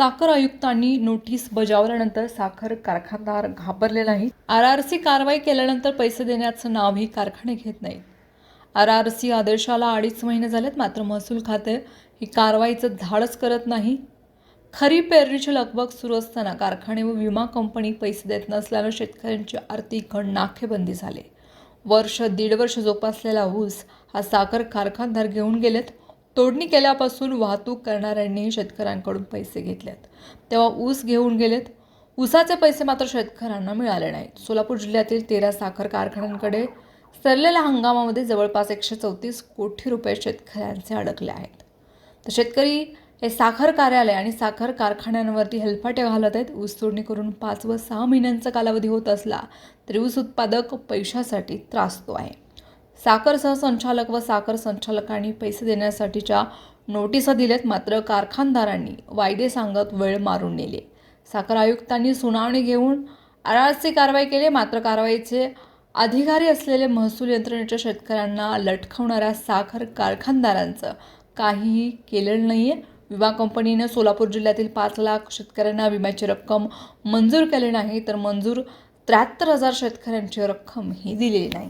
साखर आयुक्तांनी नोटीस बजावल्यानंतर साखर कारखानदार घाबरले आहे. आर आर सी कारवाई केल्यानंतर पैसे देण्याचं नावही कारखाने घेत नाहीत. आर आर सी आदेशाला अडीच महिने झालेत मात्र महसूल खाते ही कारवाईचं झाडच करत नाही. खरी पेरणीची लगबग सुरू असताना कारखाने व विमा कंपनी पैसे देत नसल्यानं शेतकऱ्यांची आर्थिक नाखेबंदी झाली. वर्ष दीड वर्ष जोपासलेला ऊस हा साखर कारखानदार घेऊन गेलेत. तोडणी केल्यापासून वाहतूक करणाऱ्यांनी शेतकऱ्यांकडून पैसे घेतलेत. तेव्हा ऊस घेऊन गेलेत. ऊसाचे पैसे मात्र शेतकऱ्यांना मिळाले नाहीत. सोलापूर जिल्ह्यातील तेरा साखर कारखान्यांकडे सरलेल्या हंगामामध्ये जवळपास एकशे चौतीस कोटी रुपये शेतकऱ्यांचे अडकले आहेत. तर शेतकरी हे साखर कार्यालय आणि साखर कारखान्यांवरती हेलपाटे घालत आहेत. ऊस तोडणी करून पाच व सहा महिन्यांचा कालावधी होत असला तरी ऊस उत्पादक पैशासाठी त्रासतो आहे. साखर सहसंचालक व साखर संचालकांनी पैसे देण्यासाठीच्या नोटिसा दिल्यात. मात्र कारखानदारांनी वायदे सांगत वेळ मारून नेले. साखर आयुक्तांनी सुनावणी घेऊन आर कारवाई केली. मात्र कारवाईचे अधिकारी असलेले महसूल यंत्रणेच्या शेतकऱ्यांना लटकवणाऱ्या साखर कारखानदारांचं काहीही केलेलं नाही आहे विमा कंपनीने सोलापूर जिल्ह्यातील पाच लाख शेतकऱ्यांना विम्याची रक्कम मंजूर केली नाही तर मंजूर त्र्याहत्तर हजार शेतकऱ्यांची रक्कम ही दिलेली नाही.